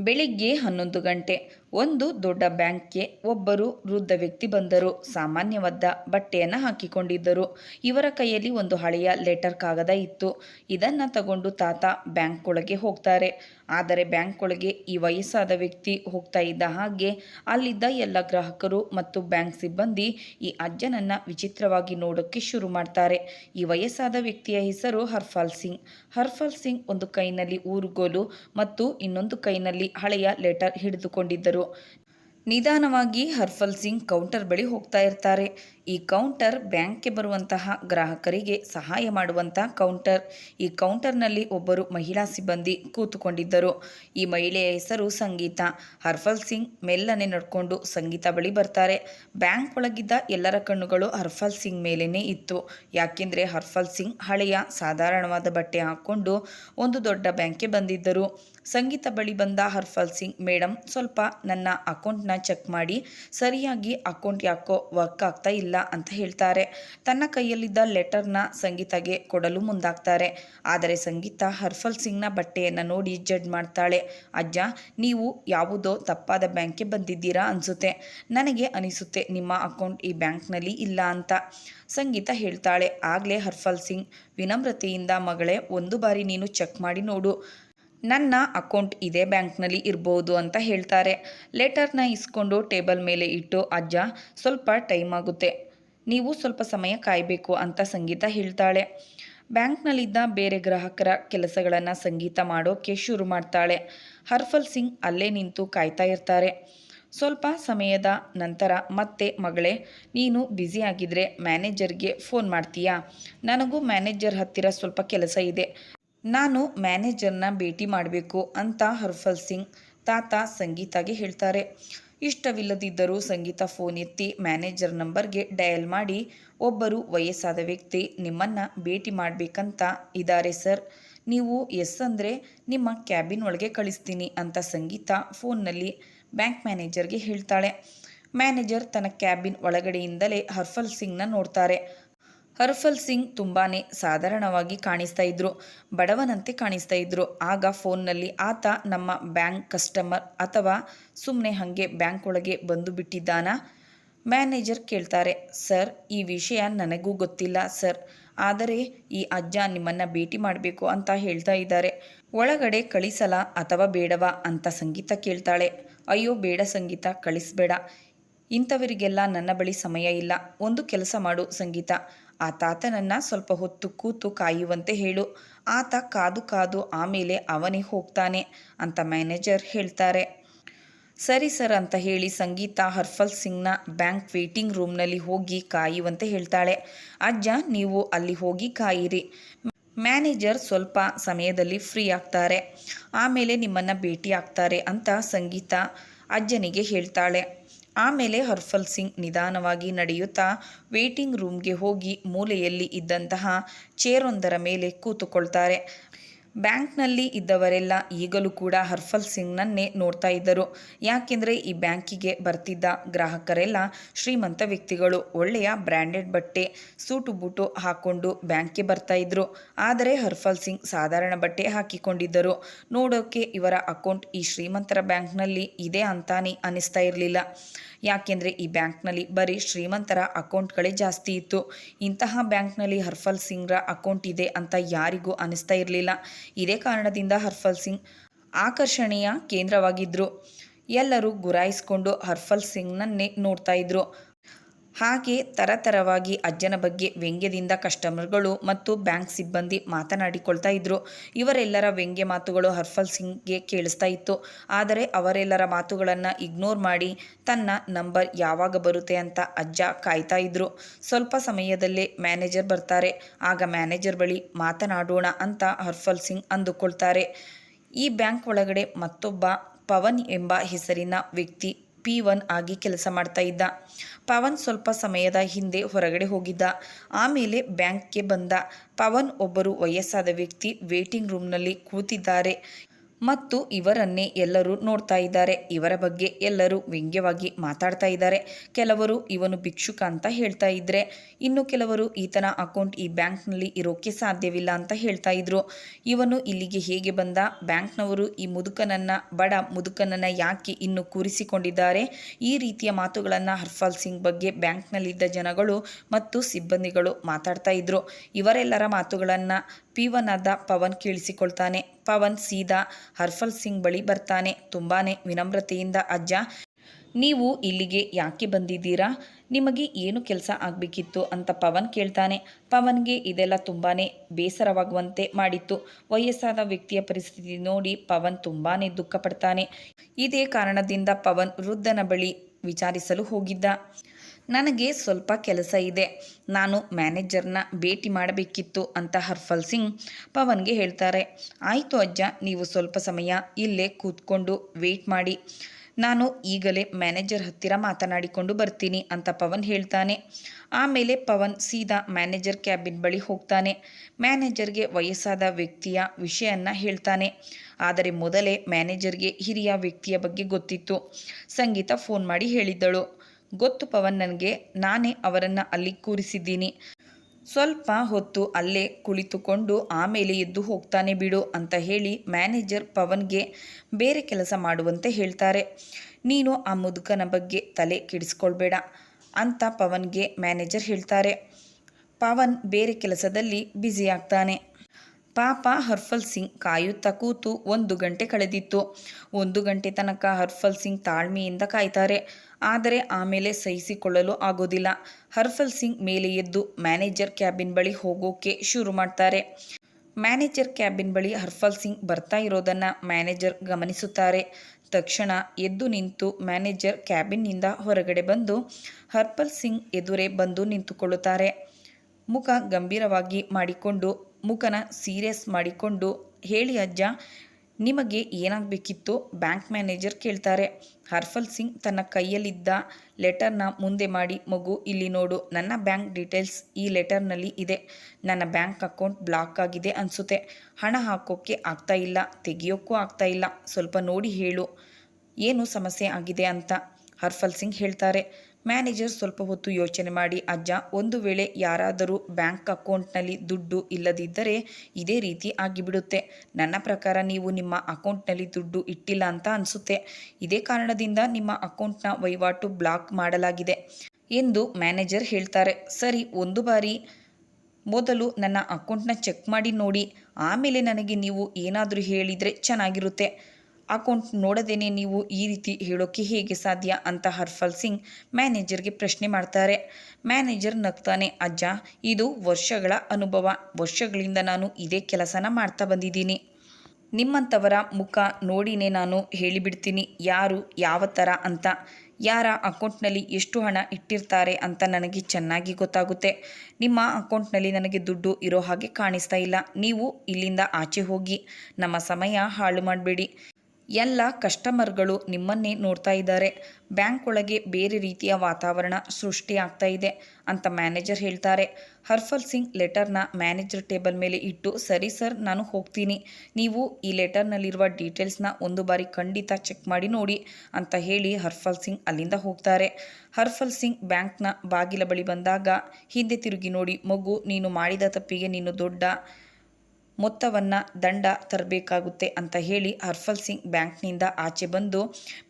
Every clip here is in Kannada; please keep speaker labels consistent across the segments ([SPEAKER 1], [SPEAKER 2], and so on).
[SPEAKER 1] ಬೆಳಿಗ್ಗೆ ಹನ್ನೊಂದು ಗಂಟೆ. ಒಂದು ದೊಡ್ಡ ಬ್ಯಾಂಕ್ಗೆ ಒಬ್ಬರು ವೃದ್ಧ ವ್ಯಕ್ತಿ ಬಂದರು. ಸಾಮಾನ್ಯವಾದ ಬಟ್ಟೆಯನ್ನು ಹಾಕಿಕೊಂಡಿದ್ದರು. ಇವರ ಕೈಯಲ್ಲಿ ಒಂದು ಹಳೆಯ ಲೆಟರ್ ಕಾಗದ ಇತ್ತು. ಇದನ್ನು ತಗೊಂಡು ತಾತ ಬ್ಯಾಂಕ್ ಒಳಗೆ ಹೋಗ್ತಾರೆ. ಆದರೆ ಬ್ಯಾಂಕ್ ಒಳಗೆ ಈ ವಯಸ್ಸಾದ ವ್ಯಕ್ತಿ ಹೋಗ್ತಾ ಇದ್ದ ಹಾಗೆ ಅಲ್ಲಿದ್ದ ಎಲ್ಲ ಗ್ರಾಹಕರು ಮತ್ತು ಬ್ಯಾಂಕ್ ಸಿಬ್ಬಂದಿ ಈ ಅಜ್ಜನನ್ನು ವಿಚಿತ್ರವಾಗಿ ನೋಡೋಕ್ಕೆ ಶುರು ಮಾಡ್ತಾರೆ. ಈ ವಯಸ್ಸಾದ ವ್ಯಕ್ತಿಯ ಹೆಸರು ಹರ್ಫಾಲ್ ಸಿಂಗ್. ಹರ್ಫಾಲ್ ಸಿಂಗ್ ಒಂದು ಕೈನಲ್ಲಿ ಊರುಗೋಲು ಮತ್ತು ಇನ್ನೊಂದು ಕೈನಲ್ಲಿ ಹಳೆಯ ಲೆಟರ್ ಹಿಡಿದುಕೊಂಡಿದ್ದರು. ನಿಧಾನವಾಗಿ ಹರ್ಫಲ್ ಸಿಂಗ್ ಕೌಂಟರ್ ಬಳಿ ಹೋಗ್ತಾ ಇರ್ತಾರೆ. ಈ ಕೌಂಟರ್ ಬ್ಯಾಂಕ್ಗೆ ಬರುವಂತಹ ಗ್ರಾಹಕರಿಗೆ ಸಹಾಯ ಮಾಡುವಂಥ ಕೌಂಟರ್ ಈ ಕೌಂಟರ್ನಲ್ಲಿ ಒಬ್ಬರು ಮಹಿಳಾ ಸಿಬ್ಬಂದಿ ಕೂತುಕೊಂಡಿದ್ದರು. ಈ ಮಹಿಳೆಯ ಹೆಸರು ಸಂಗೀತ. ಹರ್ಫಲ್ ಸಿಂಗ್ ಮೆಲ್ಲನೆ ನಡ್ಕೊಂಡು ಸಂಗೀತ ಬಳಿ ಬರ್ತಾರೆ. ಬ್ಯಾಂಕ್ ಒಳಗಿದ್ದ ಎಲ್ಲರ ಕಣ್ಣುಗಳು ಹರ್ಫಲ್ ಸಿಂಗ್ ಮೇಲೇ ಇತ್ತು. ಯಾಕೆಂದರೆ ಹರ್ಫಲ್ ಸಿಂಗ್ ಹಳೆಯ ಸಾಧಾರಣವಾದ ಬಟ್ಟೆ ಹಾಕ್ಕೊಂಡು ಒಂದು ದೊಡ್ಡ ಬ್ಯಾಂಕ್ಗೆ ಬಂದಿದ್ದರು. ಸಂಗೀತ ಬಳಿ ಬಂದ ಹರ್ಫಲ್ ಸಿಂಗ್ ಮೇಡಮ್ ಸ್ವಲ್ಪ ನನ್ನ ಅಕೌಂಟ್ನ ಚೆಕ್ ಮಾಡಿ. ಸರಿಯಾಗಿ ಅಕೌಂಟ್ ಯಾಕೋ ವರ್ಕ್ ಆಗ್ತಾ ಇಲ್ಲ. ಅಂತ ಹೇಳ್ತಾರೆ. ತನ್ನ ಕೈಯಲ್ಲಿದ್ದ ಲೆಟರ್ನ ಸಂಗೀತಗೆ ಕೊಡಲು ಮುಂದಾಗ್ತಾರೆ. ಆದರೆ ಸಂಗೀತ ಹರ್ಫಲ್ ಸಿಂಗ್ನ ಬಟ್ಟೆಯನ್ನು ನೋಡಿ ಜಡ್ ಮಾಡ್ತಾಳೆ. ಅಜ್ಜ, ನೀವು ಯಾವುದೋ ತಪ್ಪಾದ ಬ್ಯಾಂಕ್ಗೆ ಬಂದಿದ್ದೀರಾ ಅನಿಸುತ್ತೆ. ನನಗೆ ಅನಿಸುತ್ತೆ ನಿಮ್ಮ ಅಕೌಂಟ್ ಈ ಬ್ಯಾಂಕ್ನಲ್ಲಿ ಇಲ್ಲ ಅಂತ. ಸಂಗೀತ ಹೇಳ್ತಾಳೆ. ಆಗಲೇ ಹರ್ಫಲ್ ಸಿಂಗ್, ವಿನಮ್ರತೆಯಿಂದ ಮಗಳೇ, ಒಂದು ಬಾರಿ ನೀನು ಚೆಕ್ ಮಾಡಿ ನೋಡು. ನನ್ನ ಅಕೌಂಟ್ ಇದೇ ಬ್ಯಾಂಕ್ನಲ್ಲಿ ಇರ್ಬೋದು ಅಂತ ಹೇಳ್ತಾರೆ. ಲೆಟರ್ನ ಇಸ್ಕೊಂಡು ಟೇಬಲ್ ಮೇಲೆ ಇಟ್ಟು, ಅಜ್ಜ, ಸ್ವಲ್ಪ ಟೈಮ್ ಆಗುತ್ತೆ. ನೀವು ಸ್ವಲ್ಪ ಸಮಯ ಕಾಯಬೇಕು ಅಂತ ಸಂಗೀತ ಹೇಳ್ತಾಳೆ. ಬ್ಯಾಂಕ್ನಲ್ಲಿದ್ದ ಬೇರೆ ಗ್ರಾಹಕರ ಕೆಲಸಗಳನ್ನು ಸಂಗೀತ ಮಾಡೋಕ್ಕೆ ಶುರು ಮಾಡ್ತಾಳೆ. ಹರ್ಫಲ್ ಸಿಂಗ್ ಅಲ್ಲೇ ನಿಂತು ಕಾಯ್ತಾ ಇರ್ತಾರೆ. ಸ್ವಲ್ಪ ಸಮಯದ ನಂತರ ಮತ್ತೆ, ಮಗಳೇ, ನೀನು ಬ್ಯುಸಿ ಆಗಿದ್ರೆ ಮ್ಯಾನೇಜರ್ಗೆ ಫೋನ್ ಮಾಡ್ತೀಯಾ? ನನಗೂ ಮ್ಯಾನೇಜರ್ ಹತ್ತಿರ ಸ್ವಲ್ಪ ಕೆಲಸ ಇದೆ. ನಾನು ಮ್ಯಾನೇಜರ್ನ ಭೇಟಿ ಮಾಡಬೇಕು ಅಂತ ಹರ್ಫಲ್ ಸಿಂಗ್ ತಾತ ಸಂಗೀತಾಗೆ ಹೇಳ್ತಾರೆ. ಇಷ್ಟವಿಲ್ಲದಿದ್ದರೂ ಸಂಗೀತ ಫೋನ್ ಎತ್ತಿ ಮ್ಯಾನೇಜರ್ ನಂಬರ್ಗೆ ಡಯಲ್ ಮಾಡಿ, ಒಬ್ಬರು ವಯಸ್ಸಾದ ವ್ಯಕ್ತಿ ನಿಮ್ಮನ್ನು ಭೇಟಿ ಮಾಡಬೇಕಂತ ಇದ್ದಾರೆ ಸರ್. ನೀವು ಎಸ್ ಅಂದರೆ ನಿಮ್ಮ ಕ್ಯಾಬಿನ್ ಒಳಗೆ ಕಳಿಸ್ತೀನಿ ಅಂತ ಸಂಗೀತ ಫೋನ್ನಲ್ಲಿ ಬ್ಯಾಂಕ್ ಮ್ಯಾನೇಜರ್ಗೆ ಹೇಳ್ತಾಳೆ. ಮ್ಯಾನೇಜರ್ ತನ್ನ ಕ್ಯಾಬಿನ್ ಒಳಗಡೆಯಿಂದಲೇ ಹರ್ಫಲ್ ಸಿಂಗ್ನ ನೋಡ್ತಾರೆ. ಹರ್ಫಲ್ ಸಿಂಗ್ ತುಂಬಾ ಸಾಧಾರಣವಾಗಿ ಕಾಣಿಸ್ತಾ ಇದ್ರು. ಬಡವನಂತೆ ಕಾಣಿಸ್ತಾ ಇದ್ರು. ಆಗ ಫೋನ್ನಲ್ಲಿ ಆತ ನಮ್ಮ ಬ್ಯಾಂಕ್ ಕಸ್ಟಮರ್ ಅಥವಾ ಸುಮ್ಮನೆ ಹಾಗೆ ಬ್ಯಾಂಕ್ ಒಳಗೆ ಬಂದು ಬಿಟ್ಟಿದ್ದಾನಾ? ಮ್ಯಾನೇಜರ್ ಕೇಳ್ತಾರೆ, ಸರ್, ಈ ವಿಷಯ ನನಗೂ ಗೊತ್ತಿಲ್ಲ, ಸರ್. ಆದರೆ ಈ ಅಜ್ಜ ನಿಮ್ಮನ್ನು ಭೇಟಿ ಮಾಡಬೇಕು ಅಂತ ಹೇಳ್ತಾ ಇದ್ದಾರೆ. ಒಳಗಡೆ ಕಳಿಸಲ ಅಥವಾ ಬೇಡವಾ ಅಂತ ಸಂಗೀತ ಕೇಳ್ತಾಳೆ. ಅಯ್ಯೋ, ಬೇಡ ಸಂಗೀತ, ಕಳಿಸ್ಬೇಡ. ಇಂಥವರಿಗೆಲ್ಲ ನನ್ನ ಬಳಿ ಸಮಯ ಇಲ್ಲ. ಒಂದು ಕೆಲಸ ಮಾಡು, ಸಂಗೀತ. ಆ ತಾತನನ್ನು ಸ್ವಲ್ಪ ಹೊತ್ತು ಕೂತು ಕಾಯುವಂತೆ ಹೇಳು. ಆತ ಕಾದು ಕಾದು ಆಮೇಲೆ ಅವನೇ ಹೋಗ್ತಾನೆ ಅಂತ ಮ್ಯಾನೇಜರ್ ಹೇಳ್ತಾರೆ. ಸರಿ ಸರ್ ಅಂತ ಹೇಳಿ ಸಂಗೀತ, ಹರ್ಫಲ್ ಸಿಂಗ್ನ ಬ್ಯಾಂಕ್ ವೇಟಿಂಗ್ ರೂಮ್ನಲ್ಲಿ ಹೋಗಿ ಕಾಯುವಂತೆ ಹೇಳ್ತಾಳೆ. ಅಜ್ಜ, ನೀವು ಅಲ್ಲಿ ಹೋಗಿ ಕಾಯಿರಿ. ಮ್ಯಾನೇಜರ್ ಸ್ವಲ್ಪ ಸಮಯದಲ್ಲಿ ಫ್ರೀ ಆಗ್ತಾರೆ. ಆಮೇಲೆ ನಿಮ್ಮನ್ನು ಭೇಟಿ ಆಗ್ತಾರೆ ಅಂತ ಸಂಗೀತ ಅಜ್ಜನಿಗೆ ಹೇಳ್ತಾಳೆ. ಆಮೇಲೆ ಹರ್ಫಲ್ ಸಿಂಗ್ ನಿಧಾನವಾಗಿ ನಡೆಯುತ್ತಾ ವೇಟಿಂಗ್ ರೂಮ್ಗೆ ಹೋಗಿ ಮೂಲೆಯಲ್ಲಿ ಇದ್ದಂತಹ ಚೇರೊಂದರ ಮೇಲೆ ಕೂತುಕೊಳ್ತಾರೆ. ಬ್ಯಾಂಕ್ನಲ್ಲಿ ಇದ್ದವರೆಲ್ಲ ಈಗಲೂ ಕೂಡ ಹರ್ಫಲ್ ಸಿಂಗ್ನನ್ನೇ ನೋಡ್ತಾ ಇದ್ದರು. ಯಾಕೆಂದರೆ ಈ ಬ್ಯಾಂಕಿಗೆ ಬರ್ತಿದ್ದ ಗ್ರಾಹಕರೆಲ್ಲ ಶ್ರೀಮಂತ ವ್ಯಕ್ತಿಗಳು, ಒಳ್ಳೆಯ ಬ್ರ್ಯಾಂಡೆಡ್ ಬಟ್ಟೆ, ಸೂಟು ಬೂಟು ಹಾಕ್ಕೊಂಡು ಬ್ಯಾಂಕ್ಗೆ ಬರ್ತಾ ಇದ್ರು. ಆದರೆ ಹರ್ಫಲ್ ಸಿಂಗ್ ಸಾಧಾರಣ ಬಟ್ಟೆ ಹಾಕಿಕೊಂಡಿದ್ದರು. ನೋಡೋಕೆ ಇವರ ಅಕೌಂಟ್ ಈ ಶ್ರೀಮಂತರ ಬ್ಯಾಂಕ್ನಲ್ಲಿ ಇದೆ ಅಂತಾನೆ ಅನ್ನಿಸ್ತಾ ಇರಲಿಲ್ಲ. ಯಾಕೆಂದರೆ ಈ ಬ್ಯಾಂಕ್ನಲ್ಲಿ ಬರೀ ಶ್ರೀಮಂತರ ಅಕೌಂಟ್ಗಳೇ ಜಾಸ್ತಿ ಇತ್ತು. ಇಂತಹ ಬ್ಯಾಂಕ್ನಲ್ಲಿ ಹರ್ಫಲ್ ಸಿಂಗ್ರ ಅಕೌಂಟ್ ಇದೆ ಅಂತ ಯಾರಿಗೂ ಅನಿಸ್ತಾ ಇರಲಿಲ್ಲ. ಇದೇ ಕಾರಣದಿಂದ ಹರ್ಫಲ್ ಸಿಂಗ್ ಆಕರ್ಷಣೆಯ ಕೇಂದ್ರವಾಗಿದ್ದರು ಎಲ್ಲರೂ ಗುರಾಯಿಸಿಕೊಂಡು ಹರ್ಫಲ್ ಸಿಂಗ್ನನ್ನೇ ನೋಡ್ತಾ ಇದ್ರು. ಹಾಗೆ ತರತರವಾಗಿ ಅಜ್ಜನ ಬಗ್ಗೆ ವ್ಯಂಗ್ಯದಿಂದ ಕಸ್ಟಮರ್ಗಳು ಮತ್ತು ಬ್ಯಾಂಕ್ ಸಿಬ್ಬಂದಿ ಮಾತನಾಡಿಕೊಳ್ತಾ ಇದ್ರು. ಇವರೆಲ್ಲರ ವ್ಯಂಗ್ಯ ಮಾತುಗಳು ಹರ್ಫಲ್ ಸಿಂಗ್ಗೆ ಕೇಳಿಸ್ತಾ ಇತ್ತು. ಆದರೆ ಅವರೆಲ್ಲರ ಮಾತುಗಳನ್ನು ಇಗ್ನೋರ್ ಮಾಡಿ ತನ್ನ ನಂಬರ್ ಯಾವಾಗ ಬರುತ್ತೆ ಅಂತ ಅಜ್ಜ ಕಾಯ್ತಾ ಇದ್ರು. ಸ್ವಲ್ಪ ಸಮಯದಲ್ಲೇ ಮ್ಯಾನೇಜರ್ ಬರ್ತಾರೆ. ಆಗ ಮ್ಯಾನೇಜರ್ ಬಳಿ ಮಾತನಾಡೋಣ ಅಂತ ಹರ್ಫಲ್ ಸಿಂಗ್ ಅಂದುಕೊಳ್ತಾರೆ. ಈ ಬ್ಯಾಂಕ್ ಒಳಗಡೆ ಮತ್ತೊಬ್ಬ ಪವನ್ ಎಂಬ ಹೆಸರಿನ ವ್ಯಕ್ತಿ ಪಿ ಒನ್ ಆಗಿ ಕೆಲಸ ಮಾಡ್ತಾ ಇದ್ದ. ಪವನ್ ಸ್ವಲ್ಪ ಸಮಯದ ಹಿಂದೆ ಹೊರಗಡೆ ಹೋಗಿದ್ದ. ಆಮೇಲೆ ಬ್ಯಾಂಕ್ಗೆ ಬಂದ. ಪವನ್ ಒಬ್ಬರು ವಯಸ್ಸಾದ ವ್ಯಕ್ತಿ ವೇಟಿಂಗ್ ರೂಮ್ನಲ್ಲಿ ಕೂತಿದ್ದಾರೆ. ಮತ್ತು ಇವರನ್ನೇ ಎಲ್ಲರೂ ನೋಡ್ತಾ ಇದ್ದಾರೆ. ಇವರ ಬಗ್ಗೆ ಎಲ್ಲರೂ ವ್ಯಂಗ್ಯವಾಗಿ ಮಾತಾಡ್ತಾ ಇದ್ದಾರೆ. ಕೆಲವರು ಇವನು ಭಿಕ್ಷುಕ ಅಂತ ಹೇಳ್ತಾ ಇದ್ರೆ, ಇನ್ನು ಕೆಲವರು ಈತನ ಅಕೌಂಟ್ ಈ ಬ್ಯಾಂಕ್ನಲ್ಲಿ ಇರೋಕ್ಕೆ ಸಾಧ್ಯವಿಲ್ಲ ಅಂತ ಹೇಳ್ತಾ ಇದ್ರು. ಇವನು ಇಲ್ಲಿಗೆ ಹೇಗೆ ಬಂದ? ಬ್ಯಾಂಕ್ನವರು ಈ ಮುದುಕನನ್ನ, ಬಡ ಮುದುಕನನ್ನ ಯಾಕೆ ಇನ್ನು ಕೂರಿಸಿಕೊಂಡಿದ್ದಾರೆ? ಈ ರೀತಿಯ ಮಾತುಗಳನ್ನು ಹರ್ಫಾಲ್ ಸಿಂಗ್ ಬಗ್ಗೆ ಬ್ಯಾಂಕ್ನಲ್ಲಿದ್ದ ಜನಗಳು ಮತ್ತು ಸಿಬ್ಬಂದಿಗಳು ಮಾತಾಡ್ತಾ ಇದ್ರು. ಇವರೆಲ್ಲರ ಮಾತುಗಳನ್ನು ಪಿವನಾದ ಪವನ್ ಕೇಳಿಸಿಕೊಳ್ತಾನೆ. ಪವನ್ ಸೀದಾ ಹರ್ಫಲ್ ಸಿಂಗ್ ಬಳಿ ಬರ್ತಾನೆ. ತುಂಬಾ ವಿನಮ್ರತೆಯಿಂದ, ಅಜ್ಜ, ನೀವು ಇಲ್ಲಿಗೆ ಯಾಕೆ ಬಂದಿದ್ದೀರಾ? ನಿಮಗೆ ಏನು ಕೆಲಸ ಆಗಬೇಕಿತ್ತು ಅಂತ ಪವನ್ ಕೇಳ್ತಾನೆ. ಪವನ್ಗೆ ಇದೆಲ್ಲ ತುಂಬಾ ಬೇಸರವಾಗುವಂತೆ ಮಾಡಿತ್ತು. ವಯಸ್ಸಾದ ವ್ಯಕ್ತಿಯ ಪರಿಸ್ಥಿತಿ ನೋಡಿ ಪವನ್ ತುಂಬಾ ದುಃಖ ಪಡ್ತಾನೆ ಇದೇ ಕಾರಣದಿಂದ ಪವನ್ ವೃದ್ಧನ ಬಳಿ ವಿಚಾರಿಸಲು ಹೋಗಿದ್ದ. ನನಗೆ ಸ್ವಲ್ಪ ಕೆಲಸ ಇದೆ. ನಾನು ಮ್ಯಾನೇಜರ್ನ ಭೇಟಿ ಮಾಡಬೇಕಿತ್ತು ಅಂತ ಹರ್ಫಲ್ ಸಿಂಗ್ ಪವನ್ಗೆ ಹೇಳ್ತಾರೆ. ಆಯಿತು ಅಜ್ಜ, ನೀವು ಸ್ವಲ್ಪ ಸಮಯ ಇಲ್ಲೇ ಕೂತ್ಕೊಂಡು ವೇಟ್ ಮಾಡಿ. ನಾನು ಈಗಲೇ ಮ್ಯಾನೇಜರ್ ಹತ್ತಿರ ಮಾತನಾಡಿಕೊಂಡು ಬರ್ತೀನಿ ಅಂತ ಪವನ್ ಹೇಳ್ತಾನೆ. ಆಮೇಲೆ ಪವನ್ ಸೀದಾ ಮ್ಯಾನೇಜರ್ ಕ್ಯಾಬಿನ್ ಬಳಿ ಹೋಗ್ತಾನೆ. ಮ್ಯಾನೇಜರ್ಗೆ ವಯಸ್ಸಾದ ವ್ಯಕ್ತಿಯ ವಿಷಯನ್ನ ಹೇಳ್ತಾನೆ. ಆದರೆ ಮೊದಲೇ ಮ್ಯಾನೇಜರ್ಗೆ ಹಿರಿಯ ವ್ಯಕ್ತಿಯ ಬಗ್ಗೆ ಗೊತ್ತಿತ್ತು. ಸಂಗೀತ ಫೋನ್ ಮಾಡಿ ಹೇಳಿದ್ದಳು. ಗೊತ್ತು ಪವನ್ ನನಗೆ, ನಾನೇ ಅವರನ್ನು ಅಲ್ಲಿ ಕೂರಿಸಿದ್ದೀನಿ. ಸ್ವಲ್ಪ ಹೊತ್ತು ಅಲ್ಲೇ ಕುಳಿತುಕೊಂಡು ಆಮೇಲೆ ಎದ್ದು ಹೋಗ್ತಾನೆ ಬಿಡು ಅಂತ ಹೇಳಿ ಮ್ಯಾನೇಜರ್ ಪವನ್ಗೆ ಬೇರೆ ಕೆಲಸ ಮಾಡುವಂತೆ ಹೇಳ್ತಾರೆ. ನೀನು ಆ ಮುದುಕನ ಬಗ್ಗೆ ತಲೆ ಕೆಡಿಸ್ಕೊಳ್ಬೇಡ ಅಂತ ಪವನ್ಗೆ ಮ್ಯಾನೇಜರ್ ಹೇಳ್ತಾರೆ. ಪವನ್ ಬೇರೆ ಕೆಲಸದಲ್ಲಿ ಬ್ಯುಸಿ ಆಗ್ತಾನೆ. ಪಾಪ ಹರ್ಫಲ್ ಸಿಂಗ್ ಕಾಯುತ್ತಾ ಕೂತು ಒಂದು ಗಂಟೆ ಕಳೆದಿತ್ತು. ಒಂದು ಗಂಟೆ ತನಕ ಹರ್ಫಲ್ ಸಿಂಗ್ ತಾಳ್ಮೆಯಿಂದ ಕಾಯ್ತಾರೆ. ಆದರೆ ಆಮೇಲೆ ಸಹಿಸಿಕೊಳ್ಳಲು ಆಗೋದಿಲ್ಲ. ಹರ್ಫಲ್ ಸಿಂಗ್ ಮೇಲೆ ಎದ್ದು ಮ್ಯಾನೇಜರ್ ಕ್ಯಾಬಿನ್ ಬಳಿ ಹೋಗೋಕೆ ಶುರು ಮಾಡ್ತಾರೆ. ಮ್ಯಾನೇಜರ್ ಕ್ಯಾಬಿನ್ ಬಳಿ ಹರ್ಫಲ್ ಸಿಂಗ್ ಬರ್ತಾ ಇರೋದನ್ನ ಮ್ಯಾನೇಜರ್ ಗಮನಿಸುತ್ತಾರೆ. ತಕ್ಷಣ ಎದ್ದು ನಿಂತು ಮ್ಯಾನೇಜರ್ ಕ್ಯಾಬಿನ್ನಿಂದ ಹೊರಗಡೆ ಬಂದು ಹರ್ಪಲ್ ಸಿಂಗ್ ಎದುರೇ ಬಂದು ನಿಂತುಕೊಳ್ಳುತ್ತಾರೆ. ಮುಖ ಗಂಭೀರವಾಗಿ ಮಾಡಿಕೊಂಡು ಮುಖನ ಸೀರಿಯಸ್ ಮಾಡಿಕೊಂಡು ಹೇಳಿ, ಅಜ್ಜ, ನಿಮಗೆ ಏನಾಗಬೇಕಿತ್ತು? ಬ್ಯಾಂಕ್ ಮ್ಯಾನೇಜರ್ ಕೇಳ್ತಾರೆ. ಹರ್ಫಲ್ ಸಿಂಗ್ ತನ್ನ ಕೈಯಲ್ಲಿದ್ದ ಲೆಟರ್ನ ಮುಂದೆ ಮಾಡಿ, ಮಗು, ಇಲ್ಲಿ ನೋಡು, ನನ್ನ ಬ್ಯಾಂಕ್ ಡೀಟೇಲ್ಸ್ ಈ ಲೆಟರ್ನಲ್ಲಿ ಇದೆ. ನನ್ನ ಬ್ಯಾಂಕ್ ಅಕೌಂಟ್ ಬ್ಲಾಕ್ ಆಗಿದೆ ಅನಿಸುತ್ತೆ. ಹಣ ಹಾಕೋಕ್ಕೆ ಆಗ್ತಾ ಇಲ್ಲ, ತೆಗಿಯೋಕ್ಕೂ ಆಗ್ತಾ ಇಲ್ಲ. ಸ್ವಲ್ಪ ನೋಡಿ ಹೇಳು. ಏನು ಸಮಸ್ಯೆ ಆಗಿದೆ ಅಂತ ಹರ್ಫಲ್ ಸಿಂಗ್ ಹೇಳ್ತಾರೆ. ಮ್ಯಾನೇಜರ್ ಸ್ವಲ್ಪ ಹೊತ್ತು ಯೋಚನೆ ಮಾಡಿ, ಅಜ್ಜ, ಒಂದು ವೇಳೆ ಯಾರಾದರೂ ಬ್ಯಾಂಕ್ ಅಕೌಂಟ್ನಲ್ಲಿ ದುಡ್ಡು ಇಲ್ಲದಿದ್ದರೆ ಇದೇ ರೀತಿ ಆಗಿಬಿಡುತ್ತೆ. ನನ್ನ ಪ್ರಕಾರ ನೀವು ನಿಮ್ಮ ಅಕೌಂಟ್ನಲ್ಲಿ ದುಡ್ಡು ಇಟ್ಟಿಲ್ಲ ಅಂತ ಅನಿಸುತ್ತೆ. ಇದೇ ಕಾರಣದಿಂದ ನಿಮ್ಮ ಅಕೌಂಟ್ನ ವಹಿವಾಟು ಬ್ಲಾಕ್ ಮಾಡಲಾಗಿದೆ ಎಂದು ಮ್ಯಾನೇಜರ್ ಹೇಳ್ತಾರೆ. ಸರಿ, ಒಂದು ಬಾರಿ. ಮೊದಲು ನನ್ನ ಅಕೌಂಟ್ನ ಚೆಕ್ ಮಾಡಿ ನೋಡಿ. ಆಮೇಲೆ ನನಗೆ ನೀವು ಏನಾದರೂ ಹೇಳಿದರೆ ಚೆನ್ನಾಗಿರುತ್ತೆ. ಅಕೌಂಟ್ ನೋಡದೇನೆ ನೀವು ಈ ರೀತಿ ಹೇಳೋಕೆ ಹೇಗೆ ಸಾಧ್ಯ ಅಂತ ಹರ್ಫಲ್ ಸಿಂಗ್ ಮ್ಯಾನೇಜರ್ಗೆ ಪ್ರಶ್ನೆ ಮಾಡ್ತಾರೆ. ಮ್ಯಾನೇಜರ್ ನಗ್ತಾನೆ, ಅಜ್ಜ, ಇದು ವರ್ಷಗಳ ಅನುಭವ. ವರ್ಷಗಳಿಂದ ನಾನು ಇದೇ ಕೆಲಸನ ಮಾಡ್ತಾ ಬಂದಿದ್ದೀನಿ. ನಿಮ್ಮಂಥವರ ಮುಖ ನೋಡಿನೇ ನಾನು ಹೇಳಿಬಿಡ್ತೀನಿ. ಯಾರು, ಯಾವ ಥರ ಅಂತ. ಯಾರ ಅಕೌಂಟ್ನಲ್ಲಿ ಎಷ್ಟು ಹಣ ಇಟ್ಟಿರ್ತಾರೆ ಅಂತ ನನಗೆ ಚೆನ್ನಾಗಿ ಗೊತ್ತಾಗುತ್ತೆ. ನಿಮ್ಮ ಅಕೌಂಟ್ನಲ್ಲಿ ನನಗೆ ದುಡ್ಡು ಇರೋ ಹಾಗೆ ಕಾಣಿಸ್ತಾ ಇಲ್ಲ. ನೀವು ಇಲ್ಲಿಂದ ಆಚೆ ಹೋಗಿ. ನಮ್ಮ ಸಮಯ ಹಾಳು ಮಾಡಬೇಡಿ. ಎಲ್ಲ ಕಸ್ಟಮರ್ಗಳು ನಿಮ್ಮನ್ನೇ ನೋಡ್ತಾ ಇದ್ದಾರೆ. ಬ್ಯಾಂಕ್ ಒಳಗೆ ಬೇರೆ ರೀತಿಯ ವಾತಾವರಣ ಸೃಷ್ಟಿ ಆಗ್ತಾ ಇದೆ ಅಂತ ಮ್ಯಾನೇಜರ್ ಹೇಳ್ತಾರೆ. ಹರ್ಫಲ್ ಸಿಂಗ್ ಲೆಟರ್ನ ಮ್ಯಾನೇಜರ್ ಟೇಬಲ್ ಮೇಲೆ ಇಟ್ಟು, ಸರಿ ಸರ್, ನಾನು ಹೋಗ್ತೀನಿ. ನೀವು ಈ ಲೆಟರ್ನಲ್ಲಿರುವ ಡೀಟೇಲ್ಸ್ನ ಒಂದು ಬಾರಿ ಖಂಡಿತ ಚೆಕ್ ಮಾಡಿ ನೋಡಿ ಅಂತ ಹೇಳಿ ಹರ್ಫಲ್ ಸಿಂಗ್ ಅಲ್ಲಿಂದ ಹೋಗ್ತಾರೆ. ಹರ್ಫಲ್ ಸಿಂಗ್ ಬ್ಯಾಂಕ್ನ ಬಾಗಿಲ ಬಳಿ ಬಂದಾಗ ಹಿಂದೆ ತಿರುಗಿ ನೋಡಿ, ಮಗು, ನೀನು ಮಾಡಿದ ತಪ್ಪಿಗೆ ನೀನು ದೊಡ್ಡ ಮೊತ್ತವನ್ನು ದಂಡ ತರಬೇಕಾಗುತ್ತೆ ಅಂತ ಹೇಳಿ ಹರ್ಫಲ್ ಸಿಂಗ್ ಬ್ಯಾಂಕ್ನಿಂದ ಆಚೆ ಬಂದು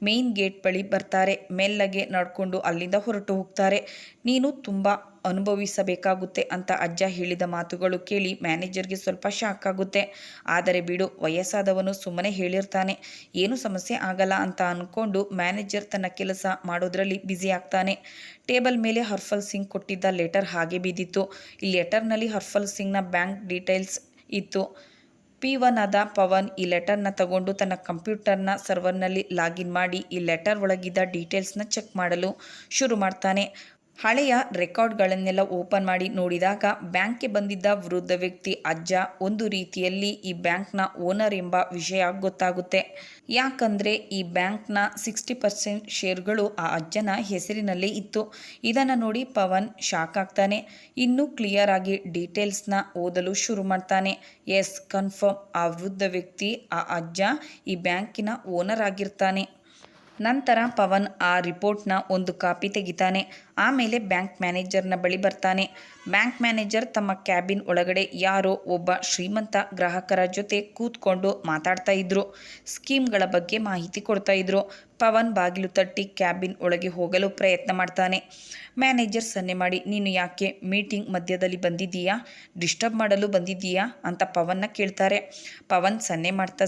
[SPEAKER 1] ಮೇನ್ ಗೇಟ್ ಬಳಿ ಬರ್ತಾರೆ. ಮೆಲ್ಲಗೆ ನಡ್ಕೊಂಡು ಅಲ್ಲಿಂದ ಹೊರಟು ಹೋಗ್ತಾರೆ. ನೀನು ತುಂಬ ಅನುಭವಿಸಬೇಕಾಗುತ್ತೆ ಅಂತ ಅಜ್ಜ ಹೇಳಿದ ಮಾತುಗಳು ಕೇಳಿ ಮ್ಯಾನೇಜರ್ಗೆ ಸ್ವಲ್ಪ ಶಾಕ್ ಆಗುತ್ತೆ. ಆದರೆ ಬಿಡು, ವಯಸ್ಸಾದವನು ಸುಮ್ಮನೆ ಹೇಳಿರ್ತಾನೆ. ಏನು ಸಮಸ್ಯೆ ಆಗಲ್ಲ ಅಂತ ಅಂದ್ಕೊಂಡು ಮ್ಯಾನೇಜರ್ ತನ್ನ ಕೆಲಸ ಮಾಡೋದ್ರಲ್ಲಿ ಬ್ಯುಸಿ ಆಗ್ತಾನೆ. ಟೇಬಲ್ ಮೇಲೆ ಹರ್ಫಲ್ ಸಿಂಗ್ ಕೊಟ್ಟಿದ್ದ ಲೆಟರ್ ಹಾಗೆ ಬಿದ್ದಿತ್ತು. ಈ ಲೆಟರ್ನಲ್ಲಿ ಹರ್ಫಲ್ ಸಿಂಗ್ನ ಬ್ಯಾಂಕ್ ಡೀಟೇಲ್ಸ್ ಇತ್ತು. ಪಿ ಒನ್ ಆದ ಪವನ್ ಈ ಲೆಟರ್ನ ತಗೊಂಡು ತನ್ನ ಕಂಪ್ಯೂಟರ್ನ ಸರ್ವರ್ನಲ್ಲಿ ಲಾಗಿನ್ ಮಾಡಿ ಈ ಲೆಟರ್ ಒಳಗಿದ್ದ ಡೀಟೇಲ್ಸ್ನ ಚೆಕ್ ಮಾಡಲು ಶುರು ಮಾಡ್ತಾನೆ. ಹಳೆಯ ರೆಕಾರ್ಡ್ಗಳನ್ನೆಲ್ಲ ಓಪನ್ ಮಾಡಿ ನೋಡಿದಾಗ ಬ್ಯಾಂಕ್ಗೆ ಬಂದಿದ್ದ ವೃದ್ಧ ವ್ಯಕ್ತಿ ಅಜ್ಜ ಒಂದು ರೀತಿಯಲ್ಲಿ ಈ ಬ್ಯಾಂಕ್ನ ಓನರ್ ಎಂಬ ವಿಷಯ ಗೊತ್ತಾಗುತ್ತೆ. ಯಾಕಂದರೆ ಈ ಬ್ಯಾಂಕ್ನ ಸಿಕ್ಸ್ಟಿ ಪರ್ಸೆಂಟ್ ಶೇರ್ಗಳು ಆ ಅಜ್ಜನ ಹೆಸರಿನಲ್ಲೇ ಇತ್ತು. ಇದನ್ನು ನೋಡಿ ಪವನ್ ಶಾಕ್ ಆಗ್ತಾನೆ. ಇನ್ನೂ ಕ್ಲಿಯರ್ ಆಗಿ ಡೀಟೇಲ್ಸ್ನ ಓದಲು ಶುರು ಮಾಡ್ತಾನೆ. ಎಸ್, ಕನ್ಫರ್ಮ್ ಆ ವೃದ್ಧ ವ್ಯಕ್ತಿ, ಆ ಅಜ್ಜ ಈ ಬ್ಯಾಂಕಿನ ಓನರ್ ಆಗಿರ್ತಾನೆ. ನಂತರ ಪವನ್ ಆ ರಿಪೋರ್ಟ್ನ ಒಂದು ಕಾಪಿ ತೆಗಿತಾನೆ. ಆಮೇಲೆ ಬ್ಯಾಂಕ್ ಮ್ಯಾನೇಜರ್ನ ಬಳಿ ಬರ್ತಾನೆ. ಬ್ಯಾಂಕ್ ಮ್ಯಾನೇಜರ್ ತಮ್ಮ ಕ್ಯಾಬಿನ್ ಒಳಗಡೆ ಯಾರೋ ಒಬ್ಬ ಶ್ರೀಮಂತ ಗ್ರಾಹಕರ ಜೊತೆ ಕೂತ್ಕೊಂಡು ಮಾತಾಡ್ತಾ ಇದ್ರು. ಸ್ಕೀಮ್ಗಳ ಬಗ್ಗೆ ಮಾಹಿತಿ ಕೊಡ್ತಾ ಇದ್ರು. ಪವನ್ ಬಾಗಿಲು ತಟ್ಟಿ ಕ್ಯಾಬಿನ್ ಒಳಗೆ ಹೋಗಲು ಪ್ರಯತ್ನ ಮಾಡ್ತಾನೆ. ಮ್ಯಾನೇಜರ್ ಸನ್ನೆ ಮಾಡಿ, ನೀನು ಯಾಕೆ ಮೀಟಿಂಗ್ ಮಧ್ಯದಲ್ಲಿ ಬಂದಿದ್ದೀಯಾ? ಡಿಸ್ಟರ್ಬ್ ಮಾಡಲು ಬಂದಿದ್ದೀಯಾ? ಅಂತ ಪವನ್ನ ಕೇಳ್ತಾರೆ. ಪವನ್ ಸನ್ನೆ ಮಾಡ್ತಾ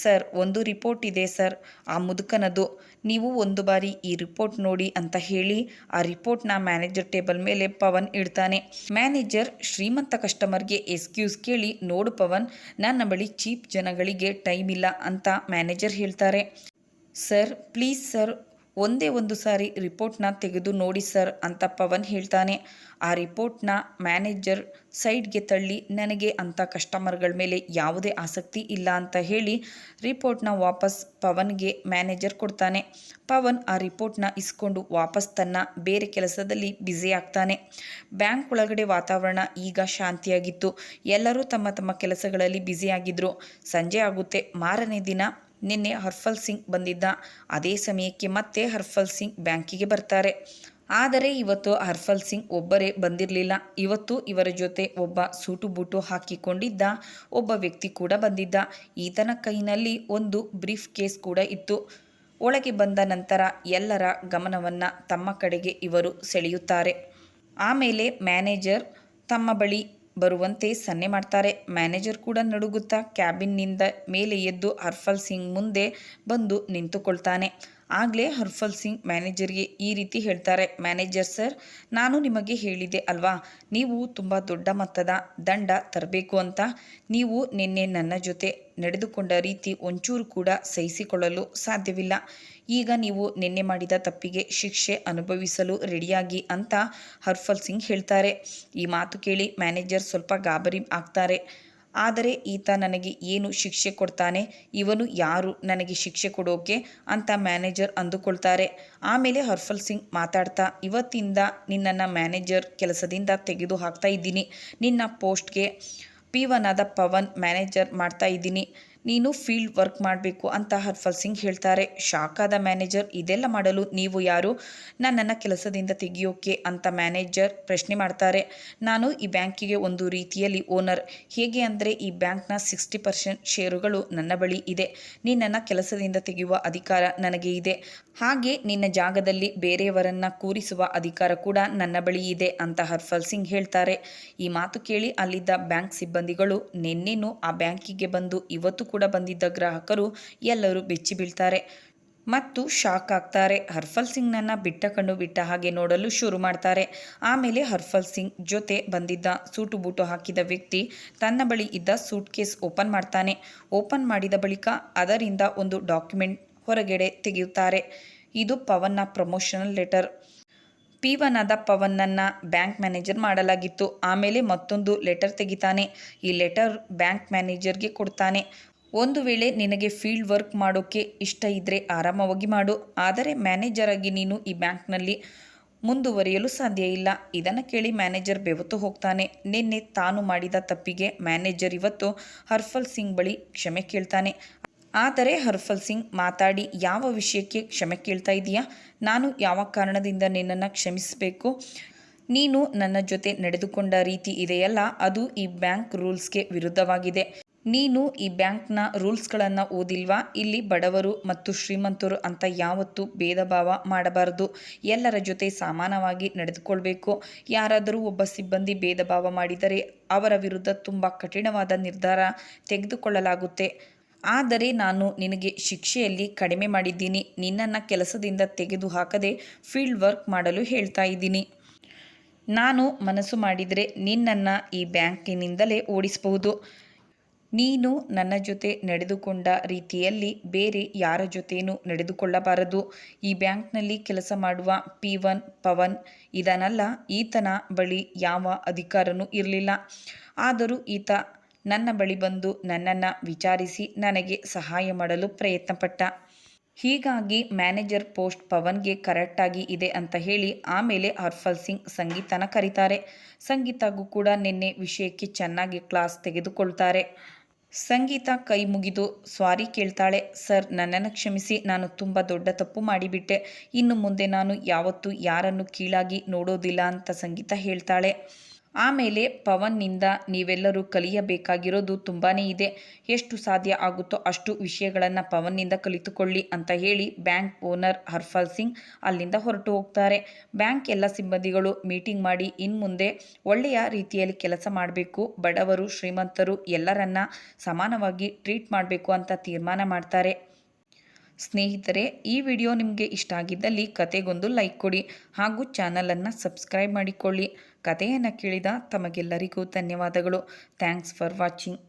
[SPEAKER 1] ಸರ್, ಒಂದು ರಿಪೋರ್ಟ್ ಇದೆ ಸರ್. ಆ ಮುದುಕನದು. ನೀವು ಒಂದು ಬಾರಿ ಈ ರಿಪೋರ್ಟ್ ನೋಡಿ ಅಂತ ಹೇಳಿ ಆ ರಿಪೋರ್ಟ್ನ ಮ್ಯಾನೇಜರ್ ಟೇಬಲ್ ಮೇಲೆ ಪವನ್ ಇಡ್ತಾನೆ. ಮ್ಯಾನೇಜರ್ ಶ್ರೀಮಂತ ಕಸ್ಟಮರ್ಗೆ ಎಸ್ಕ್ಯೂಸ್ ಕೇಳಿ, ನೋಡು ಪವನ್, ನನ್ನ ಬಳಿ ಚೀಪ್ ಜನಗಳಿಗೆ ಟೈಮ್ ಇಲ್ಲ ಅಂತ ಮ್ಯಾನೇಜರ್ ಹೇಳ್ತಾರೆ. ಸರ್, ಪ್ಲೀಸ್ ಸರ್ ಒಂದೇ ಒಂದು ಸಾರಿ ರಿಪೋರ್ಟ್ನ ತೆಗೆದು ನೋಡಿ ಸರ್ ಅಂತ ಪವನ್ ಹೇಳ್ತಾನೆ. ಆ ರಿಪೋರ್ಟ್ನ ಮ್ಯಾನೇಜರ್ ಸೈಡ್ಗೆ ತಳ್ಳಿ, ನನಗೆ ಅಂಥ ಕಸ್ಟಮರ್ಗಳ ಮೇಲೆ ಯಾವುದೇ ಆಸಕ್ತಿ ಇಲ್ಲ ಅಂತ ಹೇಳಿ ರಿಪೋರ್ಟ್ನ ವಾಪಸ್ ಪವನ್ಗೆ ಮ್ಯಾನೇಜರ್ ಕೊಡ್ತಾನೆ. ಪವನ್ ಆ ರಿಪೋರ್ಟ್ನ ಇಸ್ಕೊಂಡು ವಾಪಸ್ ತನ್ನ ಬೇರೆ ಕೆಲಸದಲ್ಲಿ ಬ್ಯುಸಿ ಆಗ್ತಾನೆ. ಬ್ಯಾಂಕ್ ಒಳಗಡೆ ವಾತಾವರಣ ಈಗ ಶಾಂತಿಯಾಗಿತ್ತು. ಎಲ್ಲರೂ ತಮ್ಮ ತಮ್ಮ ಕೆಲಸಗಳಲ್ಲಿ ಬ್ಯುಸಿಯಾಗಿದ್ದರು ಸಂಜೆ ಆಗುತ್ತೆ. ಮಾರನೇ ದಿನ ನಿನ್ನೆ ಹರ್ಫಲ್ ಸಿಂಗ್ ಬಂದಿದ್ದ. ಅದೇ ಸಮಯಕ್ಕೆ ಮತ್ತೆ ಹರ್ಫಲ್ ಸಿಂಗ್ ಬ್ಯಾಂಕಿಗೆ ಬರ್ತಾರೆ. ಆದರೆ ಇವತ್ತು ಹರ್ಫಲ್ ಸಿಂಗ್ ಒಬ್ಬರೇ ಬಂದಿರಲಿಲ್ಲ. ಇವತ್ತು ಇವರ ಜೊತೆ ಒಬ್ಬ ಸೂಟು ಬೂಟು ಹಾಕಿಕೊಂಡಿದ್ದ, ಒಬ್ಬ ವ್ಯಕ್ತಿ ಕೂಡ ಬಂದಿದ್ದ. ಈತನ ಕೈನಲ್ಲಿ ಒಂದು ಬ್ರೀಫ್ ಕೇಸ್ ಕೂಡ ಇತ್ತು. ಒಳಗೆ ಬಂದ ನಂತರ ಎಲ್ಲರ ಗಮನವನ್ನು ತಮ್ಮ ಕಡೆಗೆ ಇವರು ಸೆಳೆಯುತ್ತಾರೆ. ಆಮೇಲೆ ಮ್ಯಾನೇಜರ್ ತಮ್ಮ ಬಳಿ ಬರುವಂತೆ ಸನ್ನೆ ಮಾಡ್ತಾರೆ. ಮ್ಯಾನೇಜರ್ ಕೂಡ ನಡುಗುತ್ತಾ ಕ್ಯಾಬಿನ್ನಿಂದ ಮೇಲೆ ಎದ್ದು ಹರ್ಫಲ್ ಸಿಂಗ್ ಮುಂದೆ ಬಂದು ನಿಂತುಕೊಳ್ತಾನೆ. ಆಗಲೇ ಹರ್ಫಲ್ ಸಿಂಗ್ ಮ್ಯಾನೇಜರ್ಗೆ ಈ ರೀತಿ ಹೇಳ್ತಾರೆ, ಮ್ಯಾನೇಜರ್ ಸರ್, ನಾನು ನಿಮಗೆ ಹೇಳಿದೆ ಅಲ್ವಾ? ನೀವು ತುಂಬ ದೊಡ್ಡ ಮೊತ್ತದ ದಂಡ ತರಬೇಕು ಅಂತ. ನೀವು ನಿನ್ನೆ ನನ್ನ ಜೊತೆ ನಡೆದುಕೊಂಡ ರೀತಿ ಒಂಚೂರು ಕೂಡ ಸಹಿಸಿಕೊಳ್ಳಲು ಸಾಧ್ಯವಿಲ್ಲ. ಈಗ ನೀವು ನಿನ್ನೆ ಮಾಡಿದ ತಪ್ಪಿಗೆ ಶಿಕ್ಷೆ ಅನುಭವಿಸಲು ರೆಡಿಯಾಗಿ ಅಂತ ಹರ್ಫಲ್ ಸಿಂಗ್ ಹೇಳ್ತಾರೆ. ಈ ಮಾತು ಕೇಳಿ ಮ್ಯಾನೇಜರ್ ಸ್ವಲ್ಪ ಗಾಬರಿ ಆಗ್ತಾರೆ. ಆದರೆ ಈತ ನನಗೆ ಏನು ಶಿಕ್ಷೆ ಕೊಡ್ತಾನೆ? ಇವನು ಯಾರು? ನನಗೆ ಶಿಕ್ಷೆ ಕೊಡೋಕೆ ಅಂತ ಮ್ಯಾನೇಜರ್ ಅಂದುಕೊಳ್ತಾರೆ. ಆಮೇಲೆ ಹರ್ಫಲ್ ಸಿಂಗ್ ಮಾತಾಡ್ತಾ, ಇವತ್ತಿಂದ ನಿನ್ನನ್ನು ಮ್ಯಾನೇಜರ್ ಕೆಲಸದಿಂದ ತೆಗೆದು ಹಾಕ್ತಾ ಇದ್ದೀನಿ. ನಿನ್ನ ಪೋಸ್ಟ್ಗೆ ಪಿ ಒನ್ ಆದ ಪವನ್ ಮ್ಯಾನೇಜರ್ ಮಾಡ್ತಾ ಇದ್ದೀನಿ. ನೀನು ಫೀಲ್ಡ್ ವರ್ಕ್ ಮಾಡಬೇಕು ಅಂತ ಹರ್ಫಲ್ ಸಿಂಗ್ ಹೇಳ್ತಾರೆ. ಶಾಖಾದ ಮ್ಯಾನೇಜರ್ ಇದೆಲ್ಲ ಮಾಡಲು ನೀವು ಯಾರು? ನನ್ನನ್ನು ಕೆಲಸದಿಂದ ತೆಗೆಯೋಕೆ ಅಂತ ಮ್ಯಾನೇಜರ್ ಪ್ರಶ್ನೆ ಮಾಡ್ತಾರೆ. ನಾನು ಈ ಬ್ಯಾಂಕಿಗೆ ಒಂದು ರೀತಿಯಲ್ಲಿ ಓನರ್. ಹೇಗೆ ಅಂದರೆ ಈ ಬ್ಯಾಂಕ್ನ ಸಿಕ್ಸ್ಟಿ ಪರ್ಸೆಂಟ್ ಷೇರುಗಳು ನನ್ನ ಬಳಿ ಇದೆ. ನಿನ್ನನ್ನು ಕೆಲಸದಿಂದ ತೆಗೆಯುವ ಅಧಿಕಾರ ನನಗೆ ಇದೆ. ಹಾಗೆ ನಿನ್ನ ಜಾಗದಲ್ಲಿ ಬೇರೆಯವರನ್ನು ಕೂರಿಸುವ ಅಧಿಕಾರ ಕೂಡ ನನ್ನ ಬಳಿ ಇದೆ ಅಂತ ಹರ್ಫಲ್ ಸಿಂಗ್ ಹೇಳ್ತಾರೆ. ಈ ಮಾತು ಕೇಳಿ ಅಲ್ಲಿದ್ದ ಬ್ಯಾಂಕ್ ಸಿಬ್ಬಂದಿಗಳು, ನಿನ್ನೆನೂ ಆ ಬ್ಯಾಂಕಿಗೆ ಬಂದು ಇವತ್ತು ಕೂಡ ಬಂದಿದ್ದ ಗ್ರಾಹಕರು ಎಲ್ಲರೂ ಬೆಚ್ಚಿ ಬೀಳ್ತಾರೆ ಮತ್ತು ಶಾಕ್ ಆಗ್ತಾರೆ. ಹರ್ಫಲ್ ಸಿಂಗ್ನನ್ನು ಬಿಟ್ಟ ಕಣ್ಣು ಬಿಟ್ಟ ಹಾಗೆ ನೋಡಲು ಶುರು ಮಾಡ್ತಾರೆ. ಆಮೇಲೆ ಹರ್ಫಲ್ ಸಿಂಗ್ ಜೊತೆ ಬಂದಿದ್ದ ಸೂಟು ಬೂಟು ಹಾಕಿದ ವ್ಯಕ್ತಿ ತನ್ನ ಬಳಿ ಇದ್ದ ಸೂಟ್ ಕೇಸ್ ಓಪನ್ ಮಾಡ್ತಾನೆ. ಓಪನ್ ಮಾಡಿದ ಬಳಿಕ ಅದರಿಂದ ಒಂದು ಡಾಕ್ಯುಮೆಂಟ್ ಹೊರಗಡೆ ತೆಗೆಯುತ್ತಾರೆ. ಇದು ಪವನ್ನ ಪ್ರಮೋಷನಲ್ ಲೆಟರ್. ಪಿ ಒನ್ ಆದ ಪವನ್ನನ್ನು ಬ್ಯಾಂಕ್ ಮ್ಯಾನೇಜರ್ ಮಾಡಲಾಗಿತ್ತು. ಆಮೇಲೆ ಮತ್ತೊಂದು ಲೆಟರ್ ತೆಗಿತಾನೆ. ಈ ಲೆಟರ್ ಬ್ಯಾಂಕ್ ಮ್ಯಾನೇಜರ್ಗೆ ಕೊಡ್ತಾನೆ. ಒಂದು ವೇಳೆ ನಿನಗೆ ಫೀಲ್ಡ್ ವರ್ಕ್ ಮಾಡೋಕ್ಕೆ ಇಷ್ಟ ಇದ್ದರೆ ಆರಾಮವಾಗಿ ಮಾಡು. ಆದರೆ ಮ್ಯಾನೇಜರ್ ಆಗಿ ನೀನು ಈ ಬ್ಯಾಂಕ್ನಲ್ಲಿ ಮುಂದುವರಿಯಲು ಸಾಧ್ಯ ಇಲ್ಲ. ಇದನ್ನು ಕೇಳಿ ಮ್ಯಾನೇಜರ್ ಬೆವತ್ತು ಹೋಗ್ತಾನೆ. ನಿನ್ನೆ ತಾನು ಮಾಡಿದ ತಪ್ಪಿಗೆ ಮ್ಯಾನೇಜರ್ ಇವತ್ತು ಹರ್ಫಲ್ ಸಿಂಗ್ ಬಳಿ ಕ್ಷಮೆ ಕೇಳ್ತಾನೆ. ಆದರೆ ಹರ್ಫಲ್ ಸಿಂಗ್ ಮಾತಾಡಿ, ಯಾವ ವಿಷಯಕ್ಕೆ ಕ್ಷಮೆ ಕೇಳ್ತಾ ಇದೀಯಾ? ನಾನು ಯಾವ ಕಾರಣದಿಂದ ನಿನ್ನನ್ನು ಕ್ಷಮಿಸಬೇಕು? ನೀನು ನನ್ನ ಜೊತೆ ನಡೆದುಕೊಂಡ ರೀತಿ ಇದೆಯಲ್ಲ, ಅದು ಈ ಬ್ಯಾಂಕ್ ರೂಲ್ಸ್ಗೆ ವಿರುದ್ಧವಾಗಿದೆ. ನೀನು ಈ ಬ್ಯಾಂಕ್ನ ರೂಲ್ಸ್ಗಳನ್ನು ಓದಿಲ್ವಾ? ಇಲ್ಲಿ ಬಡವರು ಮತ್ತು ಶ್ರೀಮಂತರು ಅಂತ ಯಾವತ್ತೂ ಭೇದ ಭಾವ ಮಾಡಬಾರದು. ಎಲ್ಲರ ಜೊತೆ ಸಮಾನವಾಗಿ ನಡೆದುಕೊಳ್ಬೇಕು. ಯಾರಾದರೂ ಒಬ್ಬ ಸಿಬ್ಬಂದಿ ಭೇದ ಭಾವ ಮಾಡಿದರೆ ಅವರ ವಿರುದ್ಧ ತುಂಬ ಕಠಿಣವಾದ ನಿರ್ಧಾರ ತೆಗೆದುಕೊಳ್ಳಲಾಗುತ್ತೆ. ಆದರೆ ನಾನು ನಿನಗೆ ಶಿಕ್ಷೆಯಲ್ಲಿ ಕಡಿಮೆ ಮಾಡಿದ್ದೀನಿ. ನಿನ್ನನ್ನು ಕೆಲಸದಿಂದ ತೆಗೆದು ಹಾಕದೆ ಫೀಲ್ಡ್ ವರ್ಕ್ ಮಾಡಲು ಹೇಳ್ತಾ ಇದ್ದೀನಿ. ನಾನು ಮನಸ್ಸು ಮಾಡಿದರೆ ನಿನ್ನನ್ನು ಈ ಬ್ಯಾಂಕಿನಿಂದಲೇ ಓಡಿಸಬಹುದು. ನೀನು ನನ್ನ ಜೊತೆ ನಡೆದುಕೊಂಡ ರೀತಿಯಲ್ಲಿ ಬೇರೆ ಯಾರ ಜೊತೆನೂ ನಡೆದುಕೊಳ್ಳಬಾರದು. ಈ ಬ್ಯಾಂಕ್ನಲ್ಲಿ ಕೆಲಸ ಮಾಡುವ ಪಿ ಒನ್, ಪವನ್ ಇದನಲ್ಲ, ಈತನ ಬಳಿ ಯಾವ ಅಧಿಕಾರನೂ ಇರಲಿಲ್ಲ. ಆದರೂ ಈತ ನನ್ನ ಬಳಿ ಬಂದು ನನ್ನನ್ನು ವಿಚಾರಿಸಿ ನನಗೆ ಸಹಾಯ ಮಾಡಲು ಪ್ರಯತ್ನಪಟ್ಟ. ಹೀಗಾಗಿ ಮ್ಯಾನೇಜರ್ ಪೋಸ್ಟ್ ಪವನ್ಗೆ ಕರೆಕ್ಟಾಗಿ ಇದೆ ಅಂತ ಹೇಳಿ ಆಮೇಲೆ ಹರ್ಫಲ್ ಸಿಂಗ್ ಸಂಗೀತನ ಕರೀತಾರೆ. ಸಂಗೀತಗೂ ಕೂಡ ನಿನ್ನೆ ವಿಷಯಕ್ಕೆ ಚೆನ್ನಾಗಿ ಕ್ಲಾಸ್ ತೆಗೆದುಕೊಳ್ತಾರೆ. ಸಂಗೀತ ಕೈ ಮುಗಿದು ಸ್ವಾರಿ ಕೇಳ್ತಾಳೆ, ಸರ್, ನನ್ನನ್ನು ಕ್ಷಮಿಸಿ, ನಾನು ತುಂಬ ದೊಡ್ಡ ತಪ್ಪು ಮಾಡಿಬಿಟ್ಟೆ. ಇನ್ನು ಮುಂದೆ ನಾನು ಯಾವತ್ತೂ ಯಾರನ್ನು ಕೀಳಾಗಿ ನೋಡೋದಿಲ್ಲ, ಅಂತ ಸಂಗೀತ ಹೇಳ್ತಾಳೆ. ಆಮೇಲೆ ಪವನ್ನಿಂದ ನೀವೆಲ್ಲರೂ ಕಲಿಯಬೇಕಾಗಿರೋದು ತುಂಬಾ ಇದೆ. ಎಷ್ಟು ಸಾಧ್ಯ ಆಗುತ್ತೋ ಅಷ್ಟು ವಿಷಯಗಳನ್ನು ಪವನ್ನಿಂದ ಕಲಿತುಕೊಳ್ಳಿ ಅಂತ ಹೇಳಿ ಬ್ಯಾಂಕ್ ಓನರ್ ಹರ್ಫಲ್ ಸಿಂಗ್ ಅಲ್ಲಿಂದ ಹೊರಟು ಹೋಗ್ತಾರೆ. ಬ್ಯಾಂಕ್ ಎಲ್ಲ ಸಿಬ್ಬಂದಿಗಳು ಮೀಟಿಂಗ್ ಮಾಡಿ ಇನ್ನು ಮುಂದೆ ಒಳ್ಳೆಯ ರೀತಿಯಲ್ಲಿ ಕೆಲಸ ಮಾಡಬೇಕು. ಬಡವರು ಶ್ರೀಮಂತರು ಎಲ್ಲರನ್ನ ಸಮಾನವಾಗಿ ಟ್ರೀಟ್ ಮಾಡಬೇಕು ಅಂತ ತೀರ್ಮಾನ ಮಾಡ್ತಾರೆ. ಸ್ನೇಹಿತರೆ, ಈ ವಿಡಿಯೋ ನಿಮಗೆ ಇಷ್ಟ ಆಗಿದ್ದಲ್ಲಿ ಕತೆಗೊಂದು ಲೈಕ್ ಕೊಡಿ ಹಾಗೂ ಚಾನಲನ್ನು ಸಬ್ಸ್ಕ್ರೈಬ್ ಮಾಡಿಕೊಳ್ಳಿ. ಕಥೆಯನ್ನು ಕೇಳಿದ ತಮಗೆಲ್ಲರಿಗೂ ಧನ್ಯವಾದಗಳು. Thanks for watching.